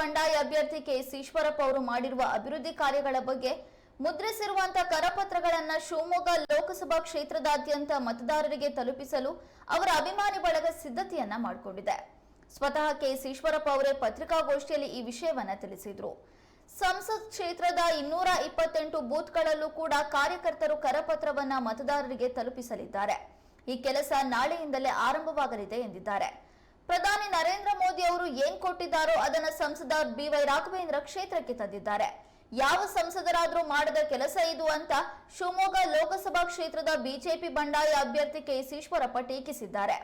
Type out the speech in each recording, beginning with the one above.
ಬಂಡಾಯ ಅಭ್ಯರ್ಥಿ ಕೆಎಸ್ ಈಶ್ವರಪ್ಪ ಅವರು ಮಾಡಿರುವ ಅಭಿವೃದ್ಧಿ ಕಾರ್ಯಗಳ ಬಗ್ಗೆ ಮುದ್ರಿಸಿರುವಂತಹ ಕರಪತ್ರಗಳನ್ನು ಶಿವಮೊಗ್ಗ ಲೋಕಸಭಾ ಕ್ಷೇತ್ರದಾದ್ಯಂತ ಮತದಾರರಿಗೆ ತಲುಪಿಸಲು ಅವರ ಅಭಿಮಾನಿ ಬಳಗ ಸಿದ್ಧತೆಯನ್ನ ಮಾಡಿಕೊಂಡಿದೆ. ಸ್ವತಃ ಕೆಎಸ್ ಈಶ್ವರಪ್ಪ ಅವರೇ ಪತ್ರಿಕಾಗೋಷ್ಠಿಯಲ್ಲಿ ಈ ವಿಷಯವನ್ನ ತಿಳಿಸಿದ್ರು. ಸಂಸತ್ ಕ್ಷೇತ್ರದ ಇನ್ನೂರ ಇಪ್ಪತ್ತೆಂಟು ಬೂತ್ಗಳಲ್ಲೂ ಕೂಡ ಕಾರ್ಯಕರ್ತರು ಕರಪತ್ರವನ್ನ ಮತದಾರರಿಗೆ ತಲುಪಿಸಲಿದ್ದಾರೆ. ಈ ಕೆಲಸ ನಾಳೆಯಿಂದಲೇ ಆರಂಭವಾಗಲಿದೆ ಎಂದಿದ್ದಾರೆ. ಪ್ರಧಾನಿ ನರೇಂದ್ರ ಮೋದಿ ಅವರು ಏನ್ ಕೊಟ್ಟಿದ್ದಾರೋ ಅದನ್ನ ಸಂಸದ ಬಿ ವೈ ರಾಘವೇಂದ್ರ ಕ್ಷೇತ್ರಕ್ಕೆ ತಂದಿದ್ದಾರೆ. ಯಾವ ಸಂಸದರಾದರೂ ಮಾಡದ ಕೆಲಸ ಇದು ಅಂತ ಶಿವಮೊಗ್ಗ ಲೋಕಸಭಾ ಕ್ಷೇತ್ರದ ಬಿಜೆಪಿ ಬಂಡಾಯ ಅಭ್ಯರ್ಥಿ ಕೆಎಸ್ ಈಶ್ವರಪ್ಪ ಟೀಕಿಸಿದ್ದಾರೆ.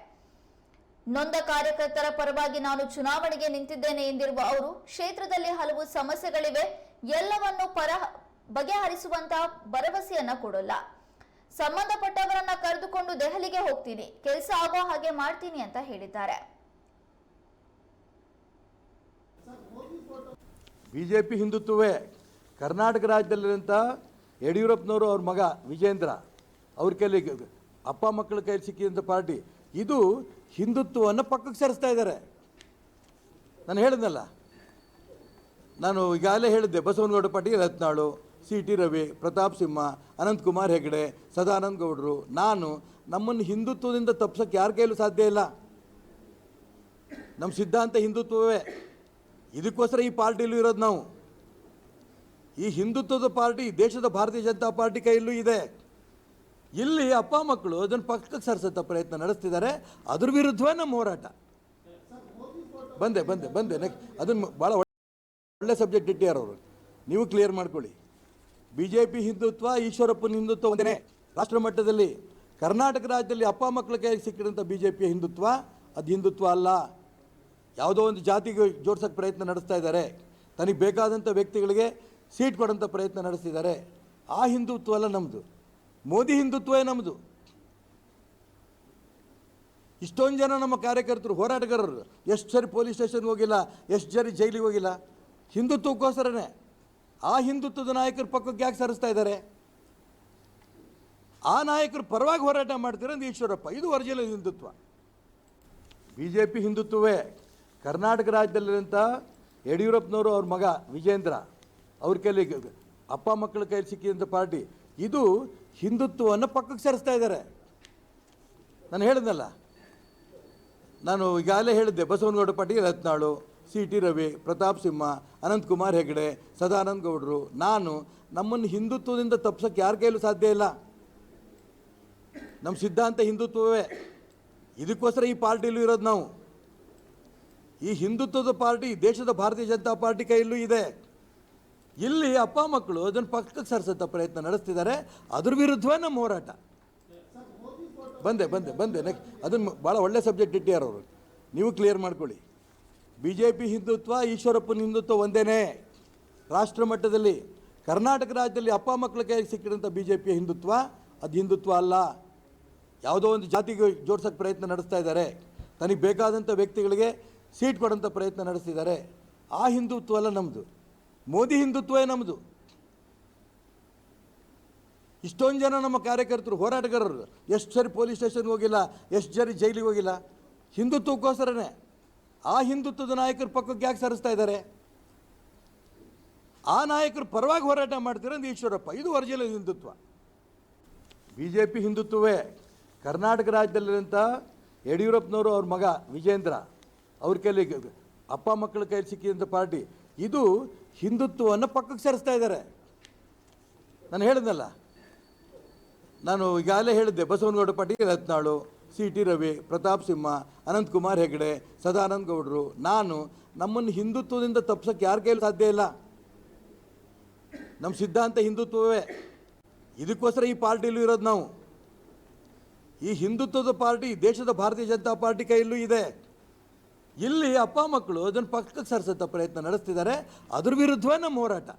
ನೊಂದ ಕಾರ್ಯಕರ್ತರ ಪರವಾಗಿ ನಾನು ಚುನಾವಣೆಗೆ ನಿಂತಿದ್ದೇನೆ ಎಂದಿರುವ ಅವರು, ಕ್ಷೇತ್ರದಲ್ಲಿ ಹಲವು ಸಮಸ್ಯೆಗಳಿವೆ. ಎಲ್ಲವನ್ನು ಪರ ಬಗೆಹರಿಸುವಂತಹ ಭರವಸೆಯನ್ನ ಕೊಡಲ್ಲ. ಸಂಬಂಧಪಟ್ಟವರನ್ನ ಕರೆದುಕೊಂಡು ದೆಹಲಿಗೆ ಹೋಗ್ತೀನಿ. ಕೆಲಸ ಆಗೋ ಹಾಗೆ ಮಾಡ್ತೀನಿ ಅಂತ ಹೇಳಿದ್ದಾರೆ. ಬಿ ಜೆ ಪಿ ಹಿಂದುತ್ವವೇ ಕರ್ನಾಟಕ ರಾಜ್ಯದಲ್ಲಿರುವಂಥ ಯಡಿಯೂರಪ್ಪನವರು ಅವ್ರ ಮಗ ವಿಜೇಂದ್ರ. ಅವ್ರ ಕೈಲಿ ಅಪ್ಪ ಮಕ್ಕಳ ಕೈಲಿ ಸಿಕ್ಕಿದಂಥ ಪಾರ್ಟಿ. ಇದು ಹಿಂದುತ್ವವನ್ನು ಪಕ್ಕಕ್ಕೆ ಸೇರಿಸ್ತಾ ಇದ್ದಾರೆ. ನಾನು ಹೇಳಿದ್ನಲ್ಲ? ನಾನು ಈಗಾಗಲೇ ಹೇಳಿದ್ದೆ, ಬಸವನಗೌಡ ಪಾಟೀಲ್, ರತ್ನಾಳು ಸಿ ಟಿ ರವಿ, ಪ್ರತಾಪ್ ಸಿಂಹ ಅನಂತಕುಮಾರ್ ಹೆಗಡೆ, ಸದಾನಂದ ಗೌಡರು. ನಾನು ನಮ್ಮನ್ನು ಹಿಂದುತ್ವದಿಂದ ತಪ್ಸೋಕ್ಕೆ ಯಾರ ಕೈಲೂ ಸಾಧ್ಯ ಇಲ್ಲ. ನಮ್ಮ ಸಿದ್ಧಾಂತ ಹಿಂದುತ್ವವೇ. ಇದಕ್ಕೋಸ್ಕರ ಈ ಪಾರ್ಟಿಲೂ ಇರೋದು ನಾವು. ಈ ಹಿಂದುತ್ವದ ಪಾರ್ಟಿ ದೇಶದ ಭಾರತೀಯ ಜನತಾ ಪಾರ್ಟಿ ಕೈಯಲ್ಲೂ ಇದೆ. ಇಲ್ಲಿ ಅಪ್ಪ ಮಕ್ಕಳು ಅದನ್ನು ಪಕ್ಕಕ್ಕೆ ಸರಿಸುತ್ತ ಪ್ರಯತ್ನ ನಡೆಸ್ತಿದ್ದಾರೆ. ಅದ್ರ ವಿರುದ್ಧವೇ ನಮ್ಮ ಹೋರಾಟ. ಬಂದೆ ಬಂದೆ ಬಂದೆ. ನೆಕ್ಸ್ಟ್ ಅದನ್ನು ಭಾಳ ಒಳ್ಳೆ ಸಬ್ಜೆಕ್ಟ್ ಇಟ್ಟಿದ್ದಾರೆ ಅವರು. ನೀವು ಕ್ಲಿಯರ್ ಮಾಡ್ಕೊಳ್ಳಿ. ಬಿ ಜೆ ಪಿ ಹಿಂದುತ್ವ, ಈಶ್ವರಪ್ಪನ ಹಿಂದುತ್ವ ಒಂದೇ ರಾಷ್ಟ್ರ ಮಟ್ಟದಲ್ಲಿ ಕರ್ನಾಟಕ ರಾಜ್ಯದಲ್ಲಿ ಅಪ್ಪ ಮಕ್ಕಳ ಕೈಗೆ ಸಿಕ್ಕಿದಂಥ ಬಿ ಜೆ ಪಿಯ ಹಿಂದುತ್ವ, ಅದು ಹಿಂದುತ್ವ ಅಲ್ಲ. ಯಾವುದೋ ಒಂದು ಜಾತಿಗೆ ಜೋಡ್ಸೋಕ್ಕೆ ಪ್ರಯತ್ನ ನಡೆಸ್ತಾ ಇದ್ದಾರೆ. ತನಗೆ ಬೇಕಾದಂಥ ವ್ಯಕ್ತಿಗಳಿಗೆ ಸೀಟ್ ಕೊಡೋಂಥ ಪ್ರಯತ್ನ ನಡೆಸ್ತಿದ್ದಾರೆ. ಆ ಹಿಂದುತ್ವ ಅಲ್ಲ ನಮ್ಮದು ಮೋದಿ ಹಿಂದುತ್ವವೇ ನಮ್ಮದು ಇಷ್ಟೊಂದು ಜನ ನಮ್ಮ ಕಾರ್ಯಕರ್ತರು, ಹೋರಾಟಗಾರರು, ಎಷ್ಟು ಸರಿ ಪೊಲೀಸ್ ಸ್ಟೇಷನ್ಗೆ ಹೋಗಿಲ್ಲ, ಎಷ್ಟು ಸರಿ ಜೈಲಿಗೆ ಹೋಗಿಲ್ಲ. ಹಿಂದುತ್ವಕ್ಕೋಸ್ಕರನೇ ಆ ಹಿಂದುತ್ವದ ನಾಯಕರ ಪಕ್ಕಕ್ಕೆ ಯಾಕೆ ಸರಿಸ್ತಾ ಇದ್ದಾರೆ? ಆ ನಾಯಕರು ಪರವಾಗಿ ಹೋರಾಟ ಮಾಡ್ತಿರೋದು ಈಶ್ವರಪ್ಪ. ಇದು original Hindutva. B J P ಹಿಂದುತ್ವವೇ. ಕರ್ನಾಟಕ ರಾಜ್ಯದಲ್ಲಿರುವಂಥ ಯಡಿಯೂರಪ್ಪನವರು ಅವ್ರ ಮಗ ವಿಜೇಂದ್ರ, ಅವ್ರ ಕೈಲಿ ಅಪ್ಪ ಮಕ್ಕಳ ಕೈಲಿ ಸಿಕ್ಕಿದಂಥ ಪಾರ್ಟಿ. ಇದು ಹಿಂದುತ್ವವನ್ನು ಪಕ್ಕಕ್ಕೆ ಸರಿಸ್ತಾ ಇದ್ದಾರೆ. ನಾನು ಹೇಳಿದ್ನಲ್ಲ, ನಾನು ಈಗಾಗಲೇ ಹೇಳಿದ್ದೆ, ಬಸವನಗೌಡ ಪಾಟೀಲ್ ರತ್ನಾಳು ಸಿ ಟಿ ರವಿ, ಪ್ರತಾಪ್ ಸಿಂಹ, ಅನಂತಕುಮಾರ್ ಹೆಗಡೆ, ಸದಾನಂದ ಗೌಡರು, ನಾನು ನಮ್ಮನ್ನು ಹಿಂದುತ್ವದಿಂದ ತಪ್ಪಿಸೋಕ್ಕೆ ಯಾರ ಕೈಲೂ ಸಾಧ್ಯ ಇಲ್ಲ. ನಮ್ಮ ಸಿದ್ಧಾಂತ ಹಿಂದುತ್ವವೇ. ಇದಕ್ಕೋಸ್ಕರ ಈ ಪಾರ್ಟಿಲೂ ಇರೋದು ನಾವು. ಈ ಹಿಂದುತ್ವದ ಪಾರ್ಟಿ ದೇಶದ ಭಾರತೀಯ ಜನತಾ ಪಾರ್ಟಿ ಕೈಯಲ್ಲೂ ಇದೆ. ಇಲ್ಲಿ ಅಪ್ಪ ಮಕ್ಕಳು ಅದನ್ನು ಪಕ್ಕಕ್ಕೆ ಸರಿಸುತ್ತ ಪ್ರಯತ್ನ ನಡೆಸ್ತಿದ್ದಾರೆ. ಅದ್ರ ವಿರುದ್ಧವೇ ನಮ್ಮ ಹೋರಾಟ. ಬಂದೆ ಬಂದೆ ಬಂದೆ. ನೆಕ್ಸ್ಟ್ ಅದನ್ನು ಭಾಳ ಒಳ್ಳೆ ಸಬ್ಜೆಕ್ಟ್ ಇಟ್ಟಿದ್ದಾರೆ ಅವರು. ನೀವು ಕ್ಲಿಯರ್ ಮಾಡ್ಕೊಳ್ಳಿ. ಬಿ ಜೆ ಪಿ ಹಿಂದುತ್ವ, ಈಶ್ವರಪ್ಪನ ಹಿಂದುತ್ವ ಒಂದೇ ರಾಷ್ಟ್ರ ಮಟ್ಟದಲ್ಲಿ, ಕರ್ನಾಟಕ ರಾಜ್ಯದಲ್ಲಿ ಅಪ್ಪ ಮಕ್ಕಳ ಕೈಗೆ ಸಿಕ್ಕಿದಂಥ ಬಿ ಜೆ ಪಿಯ ಹಿಂದುತ್ವ, ಅದು ಹಿಂದುತ್ವ ಅಲ್ಲ. ಯಾವುದೋ ಒಂದು ಜಾತಿಗೆ ಜೋಡ್ಸೋಕ್ಕೆ ಪ್ರಯತ್ನ ನಡೆಸ್ತಾ ಇದ್ದಾರೆ. ತನಗೆ ಬೇಕಾದಂಥ ವ್ಯಕ್ತಿಗಳಿಗೆ ಸೀಟ್ ಕೊಡೋಂಥ ಪ್ರಯತ್ನ ನಡೆಸ್ತಿದ್ದಾರೆ ಆ ಹಿಂದುತ್ವ ಅಲ್ಲ ನಮ್ಮದು ಮೋದಿ ಹಿಂದುತ್ವವೇ ನಮ್ಮದು ಇಷ್ಟೊಂದು ಜನ ನಮ್ಮ ಕಾರ್ಯಕರ್ತರು, ಹೋರಾಟಗಾರರು, ಎಷ್ಟು ಸರಿ ಪೊಲೀಸ್ ಸ್ಟೇಷನ್ಗೆ ಹೋಗಿಲ್ಲ, ಎಷ್ಟು ಸರಿ ಜೈಲಿಗೆ ಹೋಗಿಲ್ಲ. ಹಿಂದುತ್ವಕ್ಕೋಸ್ಕರನೇ ಆ ಹಿಂದುತ್ವದ ನಾಯಕರ ಪಕ್ಕಕ್ಕೆ ಯಾಕೆ ಸರಿಸ್ತಾ ಇದ್ದಾರೆ? ಆ ನಾಯಕರು ಪರವಾಗಿ ಹೋರಾಟ ಮಾಡ್ತಿರೋದು ಈಶ್ವರಪ್ಪ. ಇದು original Hindutva. B J P ಹಿಂದುತ್ವವೇ. ಕರ್ನಾಟಕ ರಾಜ್ಯದಲ್ಲಿರುವಂಥ ಯಡಿಯೂರಪ್ಪನವರು ಅವ್ರ ಮಗ ವಿಜೇಂದ್ರ. ಅವ್ರ ಕೈಲಿ ಅಪ್ಪ ಮಕ್ಕಳ ಕೈಲಿ ಸಿಕ್ಕಿದಂಥ ಪಾರ್ಟಿ. ಇದು ಹಿಂದುತ್ವವನ್ನು ಪಕ್ಕಕ್ಕೆ ಸರಿಸ್ತಾ ಇದ್ದಾರೆ. ನಾನು ಹೇಳಿದ್ನಲ್ಲ, ನಾನು ಈಗಾಗಲೇ ಹೇಳಿದ್ದೆ, ಬಸವನಗೌಡ ಪಾಟೀಲ್, ರತ್ನಾಳು ಸಿ ಟಿ ರವಿ, ಪ್ರತಾಪ್ ಸಿಂಹ ಅನಂತಕುಮಾರ್ ಹೆಗಡೆ, ಸದಾನಂದ ಗೌಡರು, ನಾನು ನಮ್ಮನ್ನು ಹಿಂದುತ್ವದಿಂದ ತಪ್ಪಿಸೋಕ್ಕೆ ಯಾರ ಕೈಲಿ ಸಾಧ್ಯ ಇಲ್ಲ. ನಮ್ಮ ಸಿದ್ಧಾಂತ ಹಿಂದುತ್ವವೇ. ಇದಕ್ಕೋಸ್ಕರ ಈ ಪಾರ್ಟಿಲೂ ಇರೋದು ನಾವು. ಈ ಹಿಂದುತ್ವದ ಪಾರ್ಟಿ ದೇಶದ ಭಾರತೀಯ ಜನತಾ ಪಾರ್ಟಿ ಕೈಯಲ್ಲೂ ಇದೆ. ಇಲ್ಲಿ ಅಪ್ಪ ಮಕ್ಕಳು ಅದನ್ನು ಪಕ್ಕಕ್ಕೆ ಸರಿಸುತ್ತ ಪ್ರಯತ್ನ ನಡೆಸ್ತಿದ್ದಾರೆ. ಅದ್ರ ವಿರುದ್ಧವೇ ನಮ್ಮ ಹೋರಾಟ.